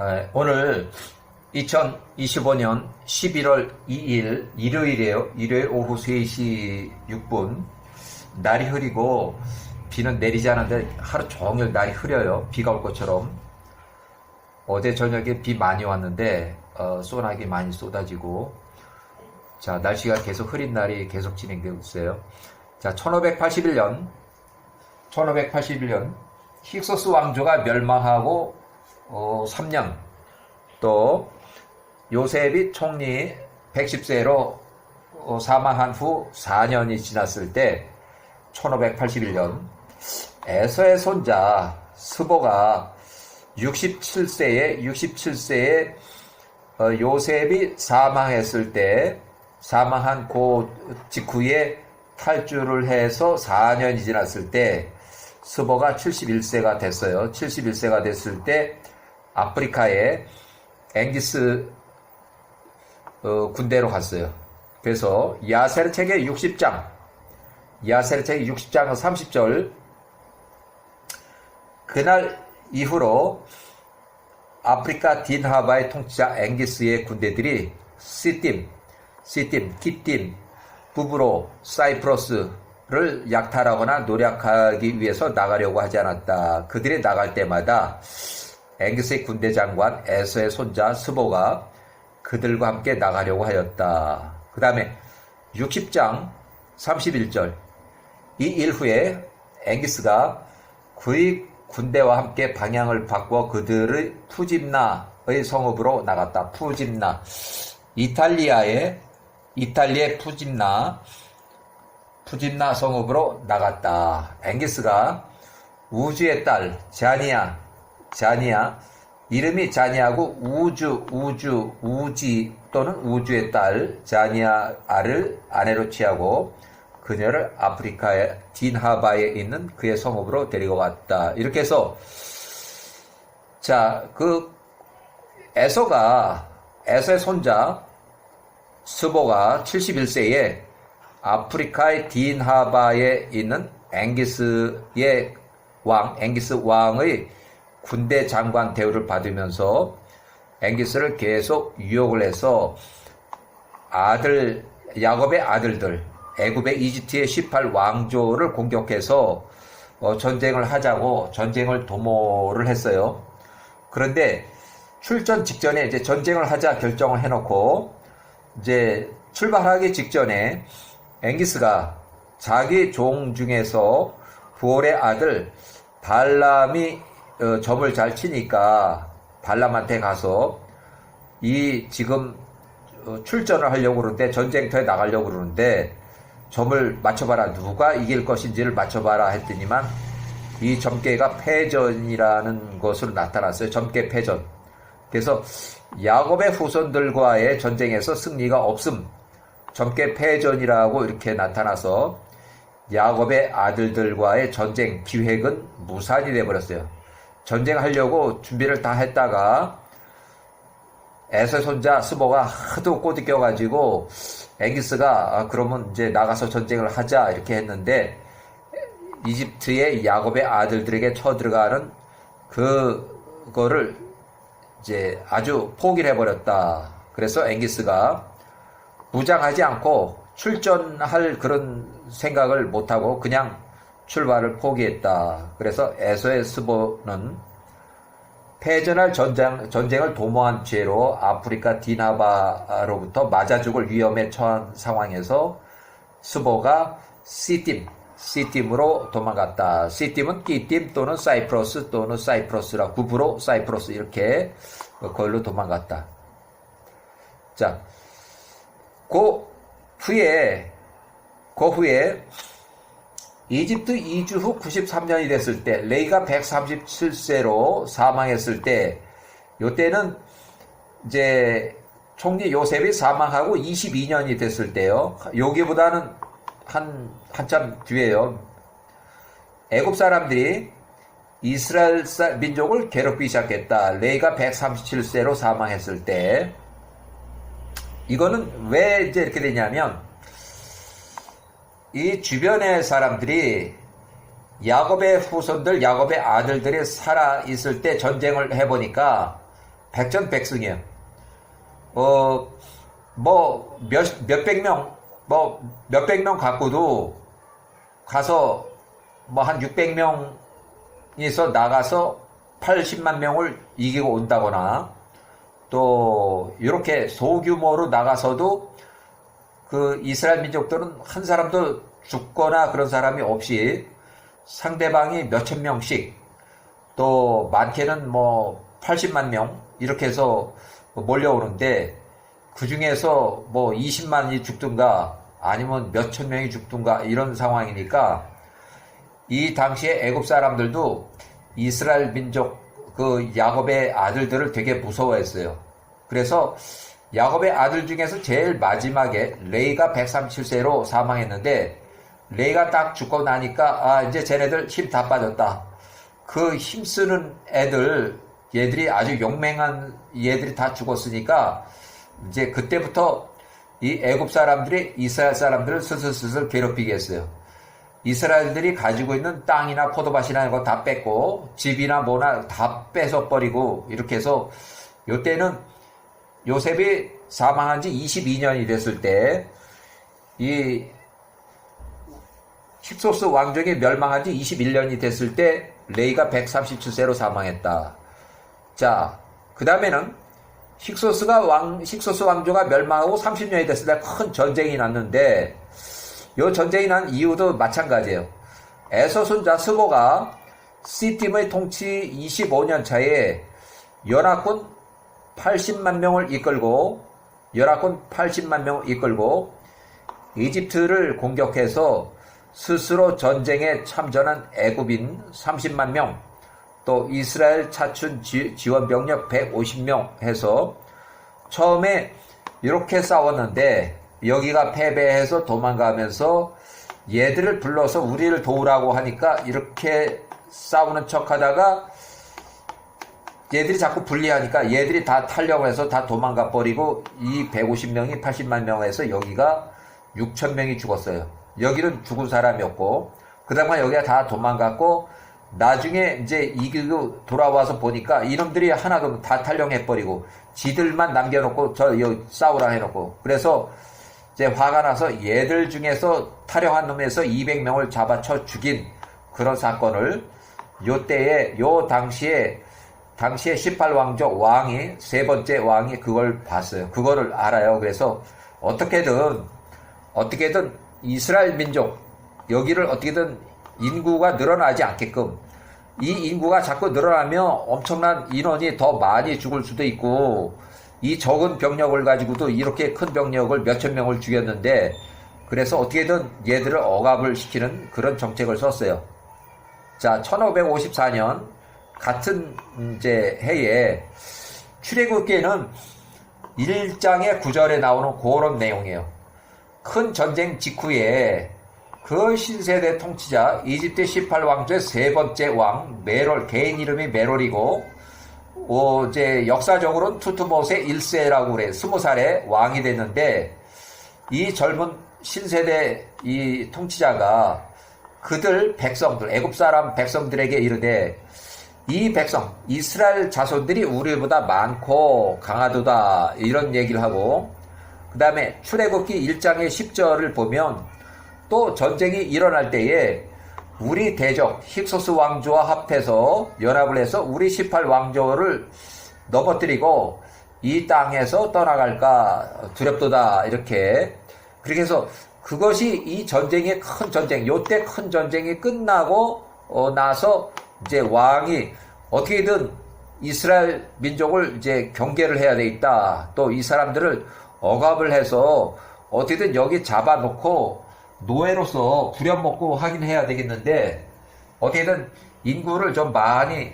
에, 오늘 2025년 11월 2일 일요일이에요. 일요일 오후 3시 6분. 날이 흐리고 비는 내리지 않는데 하루 종일 날이 흐려요. 비가 올 것처럼. 어제 저녁에 비 많이 왔는데 어, 소나기 많이 쏟아지고 자 날씨가 계속 흐린 날이 계속 진행되고 있어요. 자 1581년 1581년 힉소스 왕조가 멸망하고 어, 3년 또 요셉이 총리 110세로 어, 사망한 후 4년이 지났을 때 1581년 에서의 손자 스보가 67세에 67세에 어, 요셉이 사망했을 때 사망한 그 직후에 탈주를 해서 4년이 지났을 때 스보가 71세가 됐어요. 71세가 됐을 때 아프리카에 앵기스 어, 군대로 갔어요. 그래서 야세르 책의 60장, 야세르 책의 60장 30절 그날 이후로 아프리카 딘하바의 통치자 앵기스의 군대들이 시팀, 시팀, 키팀, 부브로, 사이프러스를 약탈하거나 노력하기 위해서 나가려고 하지 않았다. 그들이 나갈 때마다 앵기스의 군대 장관 에서의 손자 스보가 그들과 함께 나가려고 하였다. 그 다음에 60장 31절 이 일 후에 앵기스가 그의 군대와 함께 방향을 바꿔 그들의 푸짐나의 성읍으로 나갔다. 푸짐나 이탈리아의 이탈리아의 푸짐나 푸짐나 성읍으로 나갔다. 앵기스가 우주의 딸 자니아 자니아 이름이 자니아고 우주 우주 우지 또는 우주의 딸 자니아를 아내로 취하고 그녀를 아프리카의 딘하바에 있는 그의 성읍으로 데리고 왔다. 이렇게 해서 자, 그 에서가 에서의 손자 스보가 71세에 아프리카의 딘하바에 있는 앵기스의 왕, 앵기스 왕의 군대 장관 대우를 받으면서 앵기스를 계속 유혹을 해서 아들 야곱의 아들들 애굽의 이집트의 18 왕조를 공격해서 어, 전쟁을 하자고 전쟁을 도모를 했어요. 그런데 출전 직전에 이제 전쟁을 하자 결정을 해놓고 이제 출발하기 직전에 앵기스가 자기 종 중에서 부올의 아들 발람이 어, 점을 잘 치니까 발람한테 가서 이 지금 어, 출전을 하려고 그러는데 전쟁터에 나가려고 그러는데 점을 맞춰봐라 누가 이길 것인지를 맞춰봐라 했더니만 이 점괘가 패전이라는 것으로 나타났어요. 점괘 패전. 그래서 야곱의 후손들과의 전쟁에서 승리가 없음. 점괘 패전이라고 이렇게 나타나서 야곱의 아들들과의 전쟁 기획은 무산이 되어버렸어요. 전쟁하려고 준비를 다 했다가 에서 손자 스보가 하도 꼬드겨가지고 앵기스가 아, 그러면 이제 나가서 전쟁을 하자 이렇게 했는데 이집트의 야곱의 아들들에게 쳐들어가는 그거를 이제 아주 포기를 해버렸다. 그래서 앵기스가 무장하지 않고 출전할 그런 생각을 못하고 그냥 출발을 포기했다. 그래서 에서의 스보는 패전할 전쟁, 전쟁을 도모한 죄로 아프리카 디나바로부터 맞아 죽을 위험에 처한 상황에서 스보가 시팀, 시팀으로 도망갔다. 시팀은 끼팀 또는 사이프러스 또는 사이프러스라 구부로 사이프러스 이렇게 거기로 도망갔다. 자, 그 후에, 그 후에 이집트 이주 후 93년이 됐을 때 레이가 137세로 사망했을 때 요때는 이제 총리 요셉이 사망하고 22년이 됐을 때요. 여기보다는 한 한참 뒤에요. 애굽 사람들이 이스라엘 민족을 괴롭히기 시작했다. 레이가 137세로 사망했을 때 이거는 왜 이제 이렇게 되냐면 이 주변의 사람들이 야곱의 후손들, 야곱의 아들들이 살아 있을 때 전쟁을 해보니까 백전백승이에요. 어, 뭐, 몇, 몇백 명, 뭐, 몇백 명 갖고도 가서 뭐 한 600명에서 나가서 80만 명을 이기고 온다거나 또 이렇게 소규모로 나가서도 그 이스라엘 민족들은 한 사람도 죽거나 그런 사람이 없이 상대방이 몇천 명씩 또 많게는 뭐 80만 명 이렇게 해서 몰려오는데 그 중에서 뭐 20만이 죽든가 아니면 몇천 명이 죽든가 이런 상황이니까 이 당시에 애굽 사람들도 이스라엘 민족 그 야곱의 아들들을 되게 무서워했어요. 그래서 야곱의 아들 중에서 제일 마지막에 레이가 137세로 사망했는데 레이가 딱 죽고 나니까 아 이제 쟤네들 힘 다 빠졌다. 그 힘쓰는 애들 얘들이 아주 용맹한 얘들이 다 죽었으니까 이제 그때부터 이 애굽 사람들이 이스라엘 사람들을 슬슬슬슬 괴롭히게 했어요. 이스라엘들이 가지고 있는 땅이나 포도밭이나 이거 다 뺏고 집이나 뭐나 다 뺏어 버리고 이렇게 해서 요때는 요셉이 사망한 지 22년이 됐을 때 이 힙소스 왕족이 멸망한 지 21년이 됐을 때 레이가 137세로 사망했다. 자, 그 다음에는 힉소스가 왕, 힉소스 왕조가 멸망하고 30년이 됐을 때 큰 전쟁이 났는데 이 전쟁이 난 이유도 마찬가지예요. 에서 손자 스보가 시팀의 통치 25년 차에 연합군 80만 명을 이끌고 연합군 80만 명을 이끌고 이집트를 공격해서 스스로 전쟁에 참전한 애굽인 30만 명, 또 이스라엘 차춘 지원 병력 150명 해서 처음에 이렇게 싸웠는데 여기가 패배해서 도망가면서 얘들을 불러서 우리를 도우라고 하니까 이렇게 싸우는 척 하다가 얘들이 자꾸 불리하니까 얘들이 다 타려고 해서 다 도망가 버리고 이 150명이 80만 명에서 여기가 6천 명이 죽었어요. 여기는 죽은 사람이었고 그다음에 여기가 다 도망갔고 나중에 이제 이기고 돌아와서 보니까 이놈들이 하나도 다 탈령해 버리고 지들만 남겨놓고 저 여기 싸우라 해놓고 그래서 이제 화가 나서 얘들 중에서 탈영한 놈에서 200명을 잡아쳐 죽인 그런 사건을 요 때에 요 당시에 당시에 18왕조 왕이 세 번째 왕이 그걸 봤어요. 그거를 알아요. 그래서 어떻게든 어떻게든 이스라엘 민족 여기를 어떻게든 인구가 늘어나지 않게끔 이 인구가 자꾸 늘어나면 엄청난 인원이 더 많이 죽을 수도 있고 이 적은 병력을 가지고도 이렇게 큰 병력을 몇천 명을 죽였는데 그래서 어떻게든 얘들을 억압을 시키는 그런 정책을 썼어요. 자, 1554년 같은 이제 해에 출애굽기에는 1장의 9절에 나오는 그런 내용이에요. 큰 전쟁 직후에 그 신세대 통치자 이집트 18왕조의 세 번째 왕 메롤 개인 이름이 메롤이고 어, 이제 역사적으로는 투투모세 1세라고 그래. 20살에 왕이 됐는데 이 젊은 신세대 이 통치자가 그들 백성들, 애굽 사람 백성들에게 이르되 이 백성, 이스라엘 자손들이 우리보다 많고 강하도다. 이런 얘기를 하고 그 다음에 출애굽기 1장의 10절을 보면 또 전쟁이 일어날 때에 우리 대적 힙소스 왕조와 합해서 연합을 해서 우리 18 왕조를 넘어뜨리고 이 땅에서 떠나갈까 두렵도다. 이렇게. 그렇게 해서 그것이 이 전쟁의 큰 전쟁 요때 큰 전쟁이 끝나고 어, 나서 이제 왕이 어떻게든 이스라엘 민족을 이제 경계를 해야 돼 있다. 또 이 사람들을 억압을 해서 어떻게든 여기 잡아놓고 노예로서 부려먹고 하긴 해야 되겠는데 어떻게든 인구를 좀 많이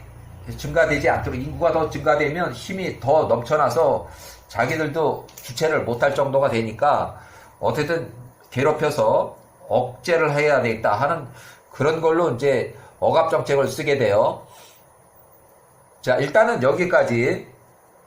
증가되지 않도록 인구가 더 증가되면 힘이 더 넘쳐나서 자기들도 주체를 못할 정도가 되니까 어떻게든 괴롭혀서 억제를 해야 되겠다 하는 그런 걸로 이제 억압 정책을 쓰게 돼요. 자, 일단은 여기까지